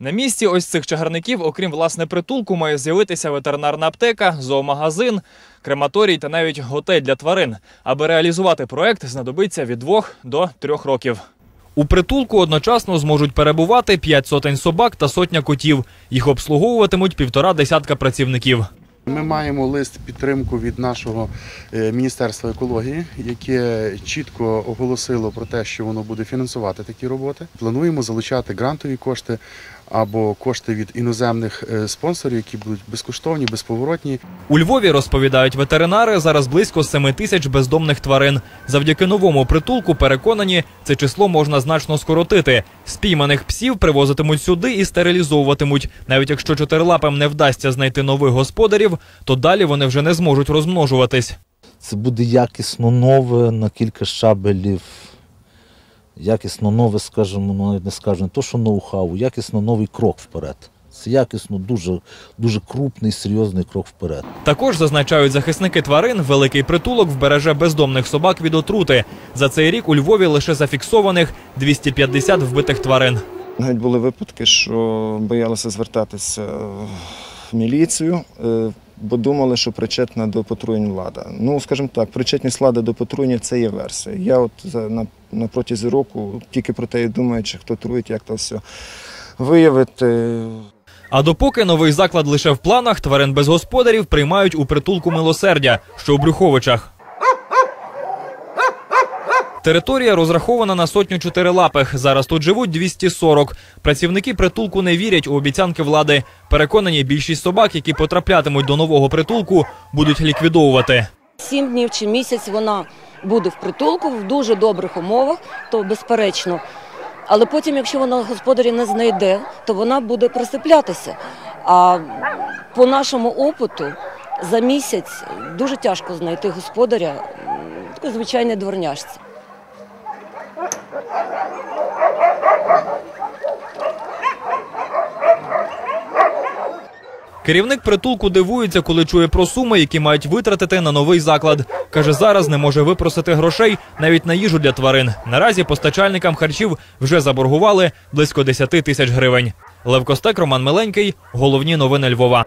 На місці ось цих чагарників, окрім власне притулку, має з'явитися ветеринарна аптека, зоомагазин, крематорій та навіть готель для тварин. Аби реалізувати проект, знадобиться від двох до трьох років. У притулку одночасно зможуть перебувати п'ять сотень собак та сотня котів. Їх обслуговуватимуть півтора десятка працівників. Ми маємо лист підтримку від нашого е, Міністерства екології, яке чітко оголосило про те, що воно буде фінансувати такі роботи. Плануємо залучати грантові кошти або кошти від іноземних е, спонсорів, які будуть безкоштовні, безповоротні. У Львові розповідають ветеринари зараз близько 7 тисяч бездомних тварин. Завдяки новому притулку переконані, це число можна значно скоротити. Спійманих псів привозитимуть сюди і стерилізовуватимуть. Навіть якщо чотирилапим не вдасться знайти нових господарів, то далі вони вже не зможуть розмножуватись. Це буде якісно нове на кілька щабелів. Якісно нове, скажімо, ну навіть не скажу, не то, що ноу-хау, якісно новий крок вперед. Це якісно дуже, дуже крупний, серйозний крок вперед. Також зазначають захисники тварин, великий притулок вбереже бездомних собак від отрути. За цей рік у Львові лише зафіксованих 250 вбитих тварин. Навіть були випадки, що боялися звертатися в міліцію, е, бо думали, що причетна до потруєнь влада. Ну, скажімо так, причетність влади до потруєння це є версія. Я от на, протязі року тільки про те і думаю, чи хто труїть, як то все виявити. А допоки новий заклад лише в планах, тварин без господарів приймають у притулку милосердя, що у Брюховичах. Територія розрахована на сотню чотирилапих. Зараз тут живуть 240. Працівники притулку не вірять у обіцянки влади. Переконані, більшість собак, які потраплятимуть до нового притулку, будуть ліквідовувати. Сім днів чи місяць вона буде в притулку в дуже добрих умовах, то безперечно. Але потім, якщо вона господарі не знайде, то вона буде присиплятися. А по нашому опиту за місяць дуже тяжко знайти господаря такої звичайної дворняжці. Керівник притулку дивується, коли чує про суми, які мають витратити на новий заклад. Каже, зараз не може випросити грошей навіть на їжу для тварин. Наразі постачальникам харчів вже заборгували близько 10 тисяч гривень. Лев Костек, Роман Миленький. Головні новини Львова.